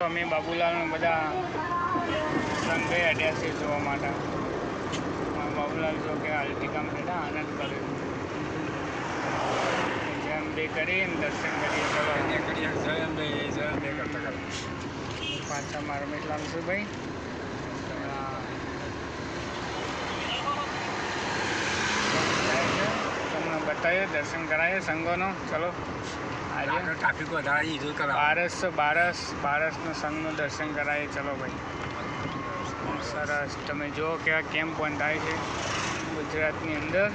અમે બાબુલાલ બધા સંઘે અડ્યા છે જોવા માટે. બાબુલાલ જો કે આલટીકામ બેઠા આનંદ કરે જેમ બે કરીને દર્શન કરીએ ચલો. પાછા મારા મિતલાલ છે ભાઈ? બતાવીએ દર્શન કરાવીએ સંઘોનો. ચલો આજે ટ્રાફિક વધારે ઈજો કરાવે. બારસ બારસ બારસનો સંઘનું દર્શન કરાવીએ. ચલો ભાઈ. સરસ. તમે જુઓ કેવા કેમ્પ બંધાય છે ગુજરાતની અંદર.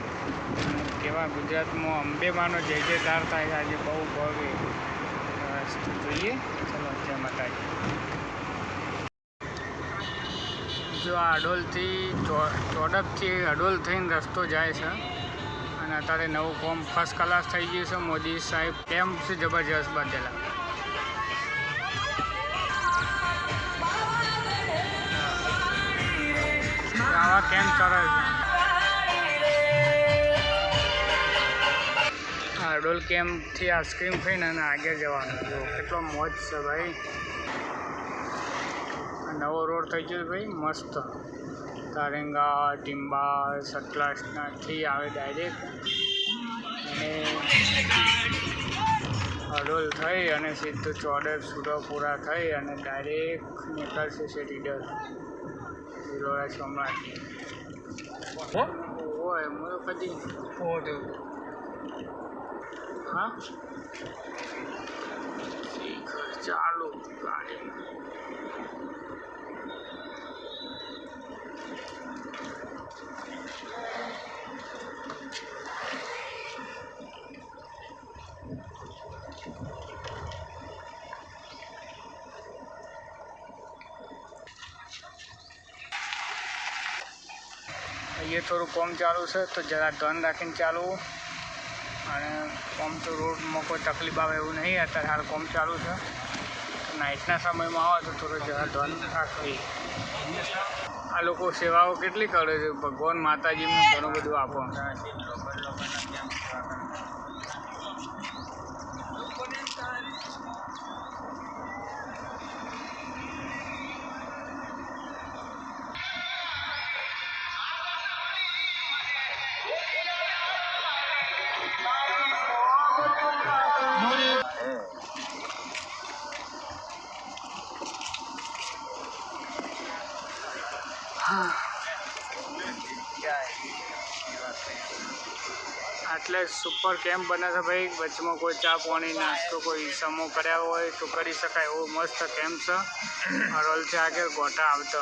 કેવા ગુજરાતમાં અંબેમાનો જય જયકાર થાય છે. આજે બહુ ભવ્ય. જોઈએ. ચલો જય માતાજી. જો આ અડોલથી ચો- ચોડકથી અડોલ થઈને રસ્તો જાય છે. અને અત્યારે નવું કોમ ફર્સ્ટ ક્લાસ થઈ ગયું છે. મોદી સાહેબ કેમ છે જબરજસ્ત બાંધેલા? આવા કેમ સરસ છે? આ અડોલ કેમ્પથી આઈસ્ક્રીમ ખાઈને અને આગળ જવાનું. જો, કેટલો મોજ છે ભાઈ. નવો રોડ થઈ ગયો ભાઈ, મસ્ત. તારેંગા ટીમ્બા સતલાસનાથી આવે ડાયરેક્ટ અને હડોલ થઈ અને સીધું ચોડર સુરપુરા થઈ અને ડાયરેક્ટ નીકળશે છે રીડર ઝીરોડા સોમનાથ. હોય હું પછી કદી હા? ચાલુ. ગાડી અહીંયા થોડું કોમ ચાલુ છે, તો જરા ધ્યાન રાખીને ચાલવું અને કોમ તો રોડમાં કોઈ તકલીફ આવે એવું નહીં, અત્યારે હાલ કોમ ચાલુ છે. નાઇટના સમયમાં આવે તો થોડું જરા ધ્યાન રાખવી આ લોકો સેવાઓ કેટલી કરે છે? ભગવાન માતાજીનું ઘણું બધું આપો. આટલે સુપર કેમ્પ બને છે ભાઈ? વચમાં કોઈ ચા, પાણી, નાસ્તો, કોઈ સમો કર્યા હોય તો કરી શકાય. એવો મસ્ત કેમ્પ છે? હરોલથી આગળ, ગોટા આવતો.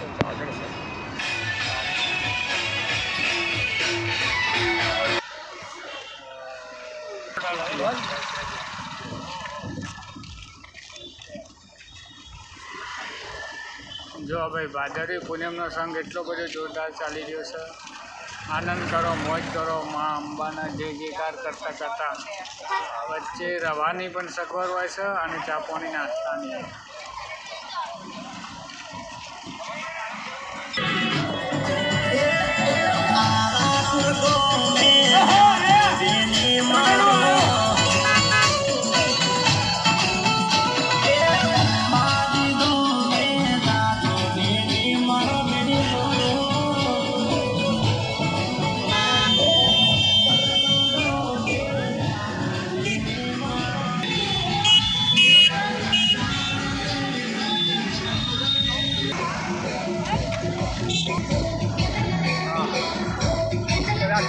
જો ભાઈ ભાદરવી પૂનમનો સંઘ એટલો બધો જોરદાર ચાલી રહ્યો છે. આનંદ કરો, મોજ કરો, મા અંબાના જય જયકાર કરતાં કરતાં. વચ્ચે રવાની પણ સગવડ હોય છે અને ચાપોની નાસ્તાની.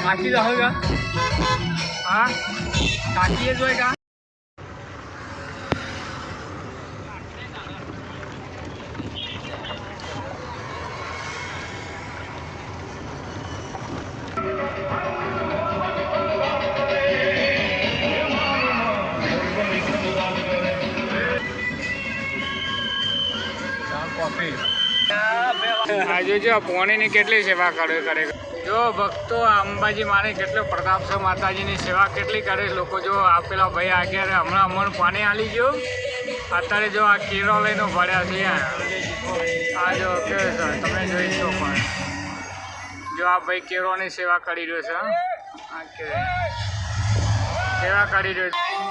થાકી જાવ કા હા થાકીએ જોઈ કા જોજો પોણીની કેટલી સેવા કરે કરે. જો ભક્તો, અંબાજી માને કેટલો પ્રતાપ છે માતાજીની સેવા કેટલી કરે લોકો. જો આ પેલા ભાઈ આગળ હમણાં અમણ પાણી આલી ગયો. અત્યારે જો આ કેરો લઈને ભર્યા છે આ જો તમે જોઈ શકો પણ. જો આ ભાઈ કેરોની સેવા કરી રહ્યો છે સેવા કરી રહ્યો છે.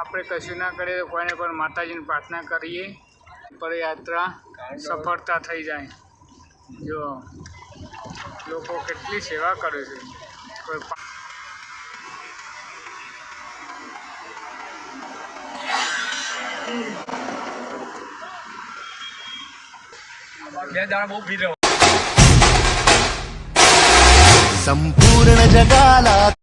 આપણે કશું ના કરીએ તો કોઈને પણ માતાજીની પ્રાર્થના કરીએ. પદયાત્રા સફળતા થઈ જાય. જો લોકો કેટલી સેવા કરે છે. કોઈ સંપૂર્ણ જગાલા